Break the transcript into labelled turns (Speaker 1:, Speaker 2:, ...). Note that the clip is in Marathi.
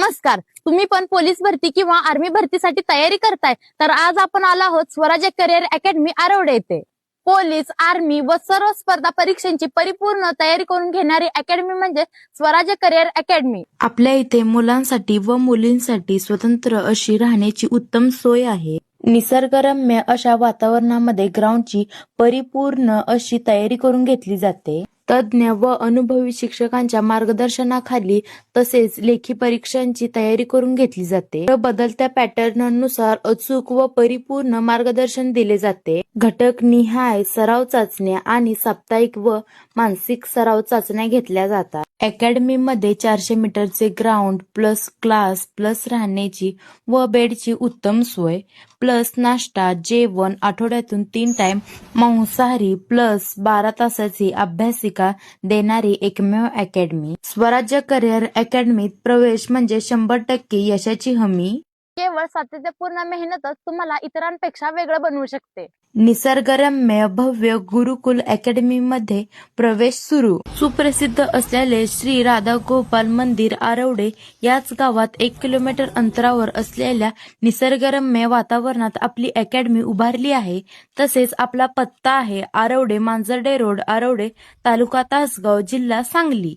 Speaker 1: नमस्कार. तुम्ही पण पोलीस भरती किंवा आर्मी भरतीसाठी तयारी करताय तर आज आपण आलो आहोत स्वराज्य करिअर अकॅडमी आरवडे येथे. पोलीस आर्मी व सर्व स्पर्धा परीक्षांची परिपूर्ण तयारी करून घेणारी अकॅडमी म्हणजे स्वराज्य करिअर अकॅडमी.
Speaker 2: आपल्या इथे मुलांसाठी व मुलींसाठी स्वतंत्र अशी राहण्याची उत्तम सोय आहे. निसर्गरम्य अशा वातावरणामध्ये ग्राउंडची परिपूर्ण अशी तयारी करून घेतली जाते. तज्ज्ञ व अनुभवी शिक्षकांच्या मार्गदर्शनाखाली तसेच लेखी परीक्षांची तयारी करून घेतली जाते. व बदलत्या पॅटर्ननुसार अचूक व परिपूर्ण मार्गदर्शन दिले जाते. घटक निहाय सराव चाचण्या आणि साप्ताहिक व मानसिक सराव चाचण्या घेतल्या जातात. अकॅडमी मध्ये चारशे मीटरचे ग्राउंड प्लस क्लास प्लस राहण्याची व बेडची उत्तम सोय प्लस नाश्ता जेवण आठवड्यातून तीन टाइम मांसाहारी प्लस बारा तासाची अभ्यासिक देणारी एकमेव अकॅडमी. स्वराज्य करिअर अकॅडमीत प्रवेश म्हणजे शंभर टक्के यशाची हमी.
Speaker 1: केवळ सातत्यपूर्ण मेहनतच तुम्हाला इतरांपेक्षा वेगळं बनवू शकते.
Speaker 2: निसर्गरम्य भव्य गुरुकुल अकॅडमी मध्ये प्रवेश सुरू. सुप्रसिद्ध असलेले श्री राधा गोपाल मंदिर आरवडे याच गावात एक किलोमीटर अंतरावर असलेल्या निसर्गरम्य वातावरणात आपली अकॅडमी उभारली आहे. तसेच आपला पत्ता आहे आरवडे मांजर्डे रोड आरवडे तालुका तासगाव जिल्हा सांगली.